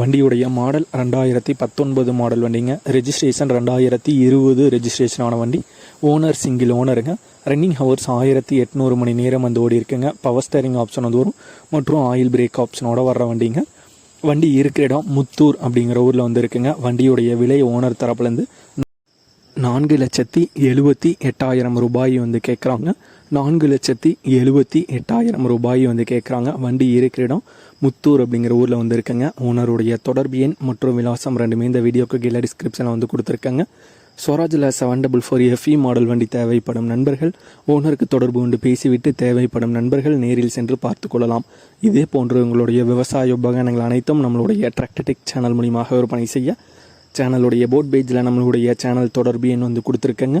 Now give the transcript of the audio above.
வண்டியுடைய மாடல் ரெண்டாயிரத்தி பத்தொன்பது மாடல் வண்டிங்க. ரெஜிஸ்ட்ரேஷன் ரெண்டாயிரத்தி இருபது ரெஜிஸ்ட்ரேஷன் ஆன வண்டி. ஓனர் சிங்கிள் ஓனருங்க ரன்னிங் ஹவர்ஸ் ஆயிரத்தி எட்நூறு மணி நேரம் வந்து ஓடி இருக்குங்க பவர் ஸ்டேரிங் ஆப்ஷன் வந்து வரும். மற்றும் ஆயில் பிரேக் ஆப்ஷனோட வர்ற வண்டிங்க. வண்டி இருக்கிற இடம் முத்தூர் அப்படிங்கிற ஊரில் வந்து இருக்குங்க. வண்டியுடைய விலை ஓனர் தரப்புலேருந்து நான்கு லட்சத்தி எழுபத்தி எட்டாயிரம் ரூபாய் வந்து கேட்குறாங்க நான்கு லட்சத்தி எழுபத்தி எட்டாயிரம் ரூபாய் வந்து கேட்குறாங்க வண்டி இருக்கிற இடம் முத்தூர் அப்படிங்கிற ஊரில் வந்து இருக்குங்க. ஓனருடைய தொடர்பு எண் மற்றும் விலாசம் ரெண்டுமே இந்த வீடியோக்கு கீழே டிஸ்கிரிப்ஷனில் வந்து கொடுத்துருக்காங்க. ஸ்வராஜில் seven double four F E model வண்டி தேவைப்படும் நண்பர்கள். ஓனருக்கு தொடர்பு கொண்டு பேசிவிட்டு தேவைப்படும் நண்பர்கள் நேரில் சென்று பார்த்து கொள்ளலாம். இதே போன்று உங்களுடைய விவசாய உபகரணங்கள் அனைத்தும் நம்மளுடைய டிராக்டடிக் சேனல் மூலியமாக விற்பனை செய்ய சேனலுடைய போட் பேஜில் நம்மளுடைய சேனல் தொடர்பு எண் வந்து கொடுத்துருக்கேங்க.